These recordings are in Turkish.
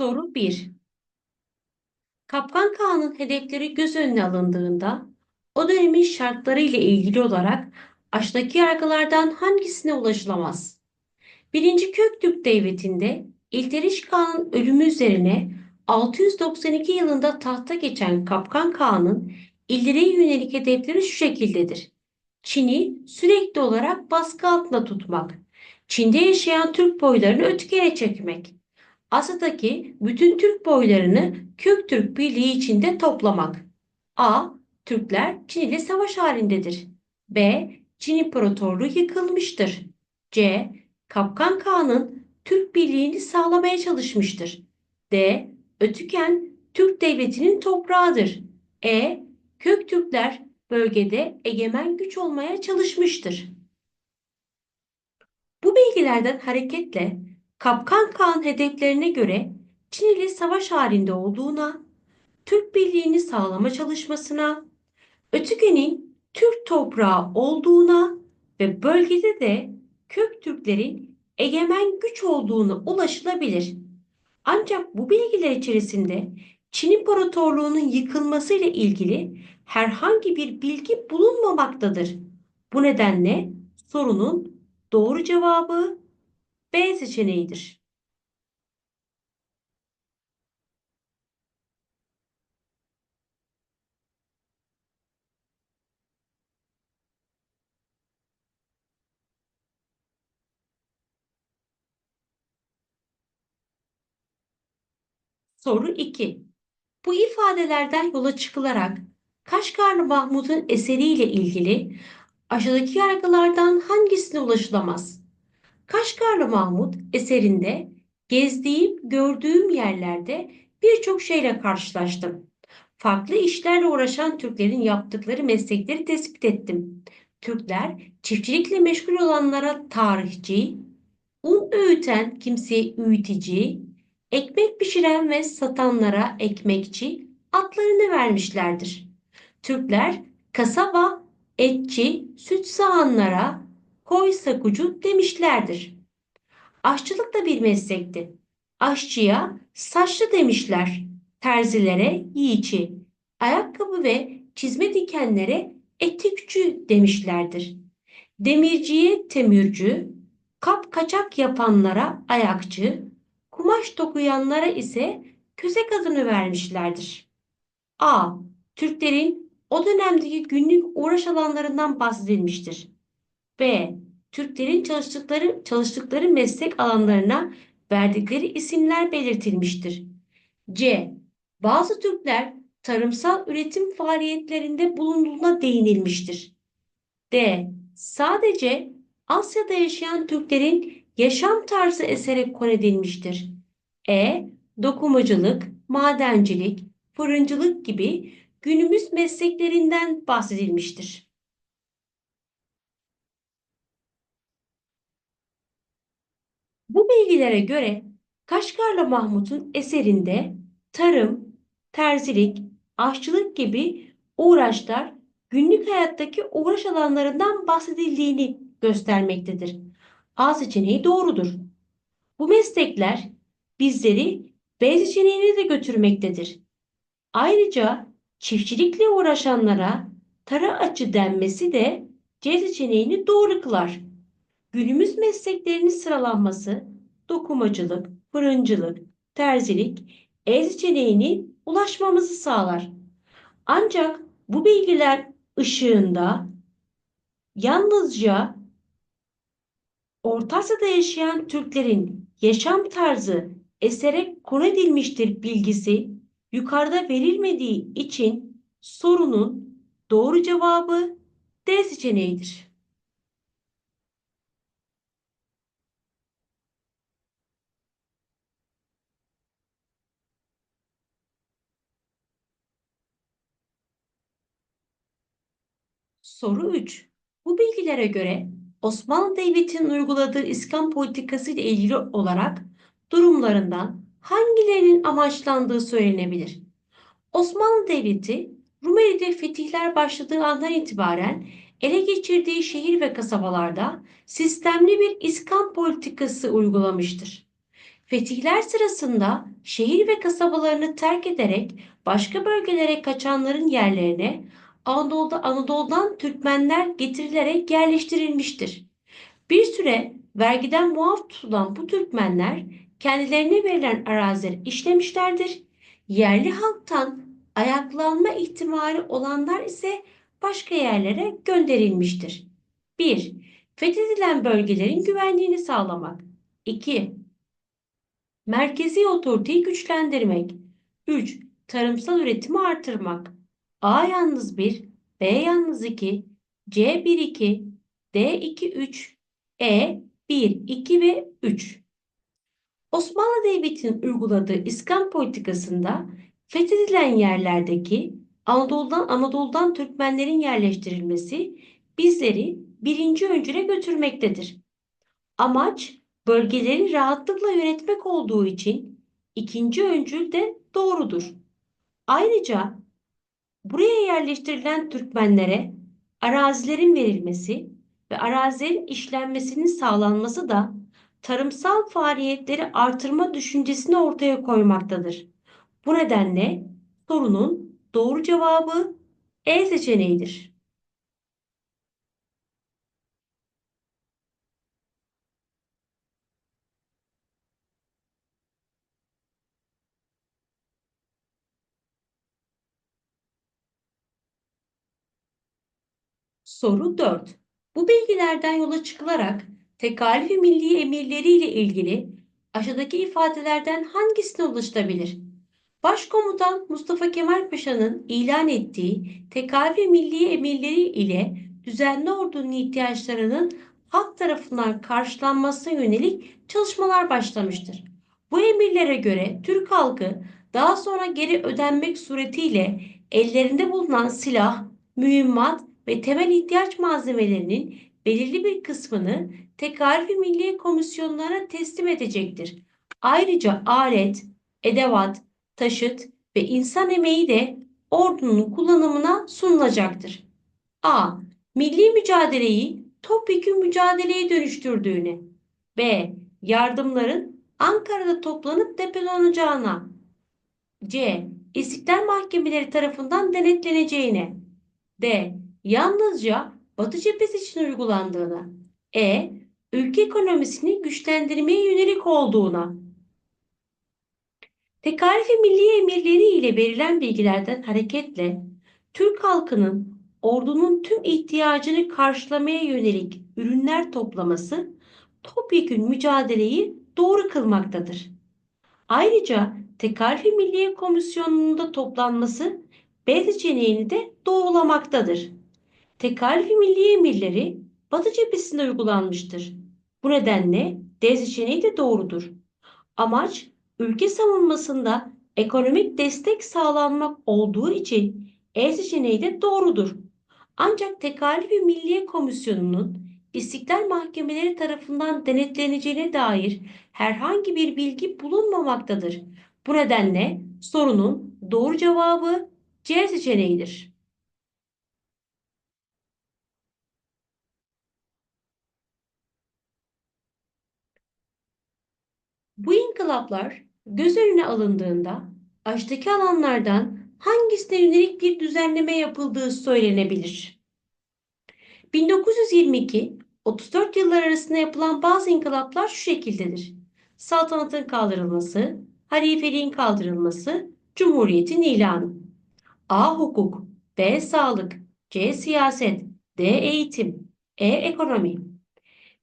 Soru 1. Kapkan Kağan'ın hedefleri göz önüne alındığında o dönemin şartları ile ilgili olarak aşağıdaki yargılardan hangisine ulaşılamaz? 1. Köktürk Devleti'nde İlteriş Kağan'ın ölümü üzerine 692 yılında tahta geçen Kapkan Kağan'ın illere yönelik hedefleri şu şekildedir. Çin'i sürekli olarak baskı altında tutmak, Çin'de yaşayan Türk boylarını ötkere çekmek, Asya'daki bütün Türk boylarını Köktürk Birliği içinde toplamak. A. Türkler Çin ile savaş halindedir. B. Çin İmparatorluğu yıkılmıştır. C. Kapkan Kağan'ın Türk birliğini sağlamaya çalışmıştır. D. Ötüken Türk devletinin toprağıdır. E. Köktürkler bölgede egemen güç olmaya çalışmıştır. Bu bilgilerden hareketle Kapkan Kağan hedeflerine göre Çin ile savaş halinde olduğuna, Türk birliğini sağlama çalışmasına, Ötüken'in Türk toprağı olduğuna ve bölgede de Köktürklerin egemen güç olduğuna ulaşılabilir. Ancak bu bilgiler içerisinde Çin İmparatorluğu'nun yıkılması ile ilgili herhangi bir bilgi bulunmamaktadır. Bu nedenle sorunun doğru cevabı B seçeneğidir. Soru 2. Bu ifadelerden yola çıkılarak Kaşgarlı Mahmud'un eseriyle ilgili aşağıdaki yargılardan hangisine ulaşılamaz? Kaşgarlı Mahmud eserinde gezdiğim, gördüğüm yerlerde birçok şeyle karşılaştım. Farklı işlerle uğraşan Türklerin yaptıkları meslekleri tespit ettim. Türkler çiftçilikle meşgul olanlara tarihçi, un öğüten kimseye öğütici, ekmek pişiren ve satanlara ekmekçi adlarını vermişlerdir. Türkler kasaba, etçi, süt sağanlara koy sakucu demişlerdir. Aşçılık da bir meslekti. Aşçıya saçlı demişler, terzilere yiyici, ayakkabı ve çizme dikenlere etikçü demişlerdir. Demirciye temürcü, kap kaçak yapanlara ayakçı, kumaş dokuyanlara ise kösek adını vermişlerdir. A. Türklerin o dönemdeki günlük uğraş alanlarından bahsedilmiştir. B. Türklerin çalıştıkları, çalıştıkları meslek alanlarına verdikleri isimler belirtilmiştir. C. Bazı Türkler tarımsal üretim faaliyetlerinde bulunduğuna değinilmiştir. D. Sadece Asya'da yaşayan Türklerin yaşam tarzı esere konu edilmiştir. E. Dokumacılık, madencilik, fırıncılık gibi günümüz mesleklerinden bahsedilmiştir. Bu bilgilere göre Kaşgarlı Mahmut'un eserinde tarım, terzilik, aşçılık gibi uğraşlar günlük hayattaki uğraş alanlarından bahsedildiğini göstermektedir. A seçeneği doğrudur. Bu meslekler bizleri B seçeneğine de götürmektedir. Ayrıca çiftçilikle uğraşanlara tara açı denmesi de C seçeneğini doğru kılar. Günümüz mesleklerinin sıralanması dokumacılık, fırıncılık, terzilik, E seçeneğini ulaşmamızı sağlar. Ancak bu bilgiler ışığında yalnızca Orta Asya'da yaşayan Türklerin yaşam tarzı esere konu edilmiştir bilgisi yukarıda verilmediği için sorunun doğru cevabı D seçeneğidir. Soru 3. Bu bilgilere göre Osmanlı Devleti'nin uyguladığı İskan politikası ile ilgili olarak durumlarından hangilerinin amaçlandığı söylenebilir? Osmanlı Devleti Rumeli'de fetihler başladığı andan itibaren ele geçirdiği şehir ve kasabalarda sistemli bir iskan politikası uygulamıştır. Fetihler sırasında şehir ve kasabalarını terk ederek başka bölgelere kaçanların yerlerine Anadolu'da Anadolu'dan Türkmenler getirilerek yerleştirilmiştir. Bir süre vergiden muaf tutulan bu Türkmenler kendilerine verilen arazileri işlemişlerdir. Yerli halktan ayaklanma ihtimali olanlar ise başka yerlere gönderilmiştir. 1. Fethedilen bölgelerin güvenliğini sağlamak. 2. Merkezi otoriteyi güçlendirmek. 3. Tarımsal üretimi artırmak. A yalnız 1, B yalnız 2, C 1 2, D 2 3, E 1 2 ve 3. Osmanlı Devleti'nin uyguladığı İskan politikasında fethedilen yerlerdeki Anadolu'dan Anadolu'dan Türkmenlerin yerleştirilmesi bizleri birinci öncüle götürmektedir. Amaç bölgeleri rahatlıkla yönetmek olduğu için ikinci öncül de doğrudur. Ayrıca buraya yerleştirilen Türkmenlere arazilerin verilmesi ve arazilerin işlenmesinin sağlanması da tarımsal faaliyetleri artırma düşüncesini ortaya koymaktadır. Bu nedenle sorunun doğru cevabı E seçeneğidir. Soru 4. Bu bilgilerden yola çıkılarak tekalifi milli emirleri ile ilgili aşağıdaki ifadelerden hangisine ulaşılabilir? Başkomutan Mustafa Kemal Paşa'nın ilan ettiği tekalifi milli emirleri ile düzenli ordunun ihtiyaçlarının halk tarafından karşılanmasına yönelik çalışmalar başlamıştır. Bu emirlere göre Türk halkı daha sonra geri ödenmek suretiyle ellerinde bulunan silah, mühimmat ve temel ihtiyaç malzemelerinin belirli bir kısmını Tekarifi Milli Komisyonlara teslim edecektir. Ayrıca alet, edevat, taşıt ve insan emeği de ordunun kullanımına sunulacaktır. A. Milli mücadeleyi topyekün mücadeleye dönüştürdüğüne. B. Yardımların Ankara'da toplanıp depolanacağına. C. İstiklal mahkemeleri tarafından denetleneceğine. D. Yalnızca Batı cephesi için uygulandığına. E. Ülke ekonomisini güçlendirmeye yönelik olduğuna. Tekalifi milli emirleri ile verilen bilgilerden hareketle Türk halkının ordunun tüm ihtiyacını karşılamaya yönelik ürünler toplaması topyekün mücadeleyi doğru kılmaktadır. Ayrıca Tekalifi Milliye Komisyonu'nun da toplanması B seçeneğini de doğrulamaktadır. Tekalifi milli emirleri Batı cephesinde uygulanmıştır. Bu nedenle D seçeneği de doğrudur. Amaç ülke savunmasında ekonomik destek sağlanmak olduğu için E seçeneği de doğrudur. Ancak Tekalifi Milliye Komisyonu'nun İstiklal Mahkemeleri tarafından denetleneceğine dair herhangi bir bilgi bulunmamaktadır. Bu nedenle sorunun doğru cevabı C seçeneğidir. Bu inkılaplar göz önüne alındığında aşağıdaki alanlardan hangisine yönelik bir düzenleme yapıldığı söylenebilir. 1922-34 yıllar arasında yapılan bazı inkılaplar şu şekildedir. Saltanatın kaldırılması, halifeliğin kaldırılması, cumhuriyetin ilanı. A. Hukuk B. Sağlık C. Siyaset D. Eğitim E. Ekonomi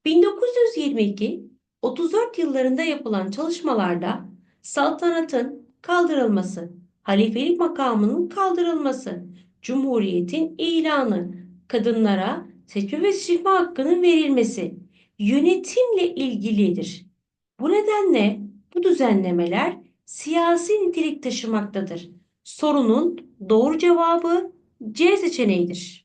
1922 34 yıllarında yapılan çalışmalarda saltanatın kaldırılması, halifelik makamının kaldırılması, cumhuriyetin ilanı, kadınlara seçme ve seçilme hakkının verilmesi yönetimle ilgilidir. Bu nedenle bu düzenlemeler siyasi nitelik taşımaktadır. Sorunun doğru cevabı C seçeneğidir.